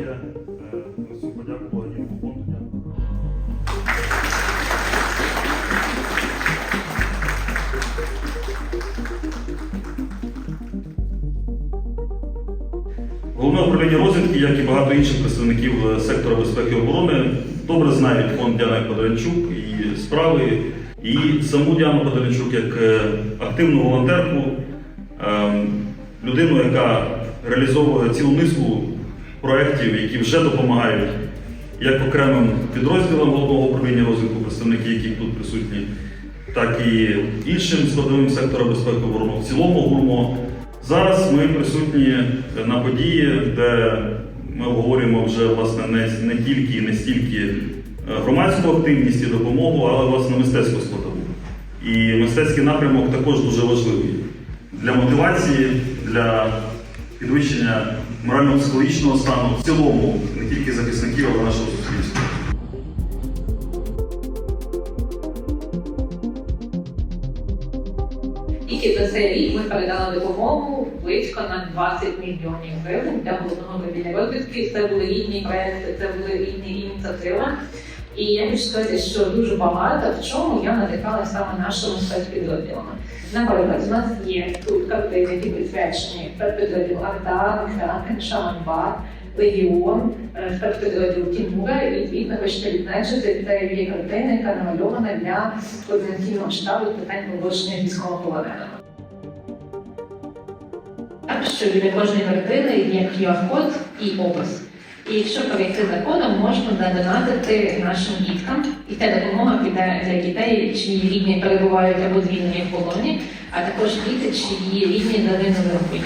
передає е, цю подяку благодійному фонду. Головне управління розвідки, як і багато інших представників е, сектора безпеки і оборони, добре знають фонд Діани Подоленчук і справи, і саму Діану Подоленчук як е, активну волонтерку, ем, людину, яка реалізовує цілу низку проєктів, які вже допомагають як окремим підрозділам головного управління розвитку, представники, яких тут присутні, так і іншим складовим сектора безпеки оборони. В цілому ГУРМО. Зараз ми присутні на події, де ми обговорюємо вже власне не, не тільки і не стільки е, громадську активність і допомогу, але власне мистецьку складову. І мистецький напрямок також дуже важливий для мотивації, для підвищення морально-психологічного стану в цілому, не тільки захисників, але нашого суспільства. Тільки за цей рік ми передали допомогу близько на 20 мільйонів гривень для головного управління розвідки. Це були рідні проекти, це були рідні ініціативи. І я хочу сказати, що дуже багато в чому я надихала саме нашими спецпідрозділами. Наприклад, у нас є тут картини, які присвячені спецпідрозділу Артар, Франкен, Шаманбар, Легіон, е, спецпідрозділ Тімура, і відповідно хочете відзначити, це є картина, яка намальована для координаційного штабу з питань з військовополоненими. Так, що біля кожної картини є QR-код і опис. І якщо перейти законом, можна задонатити нашим діткам. І ця допомога піде для дітей, чиї рідні перебувають або звільнені в полоні, а також діти, чиї рідні загинули в бою.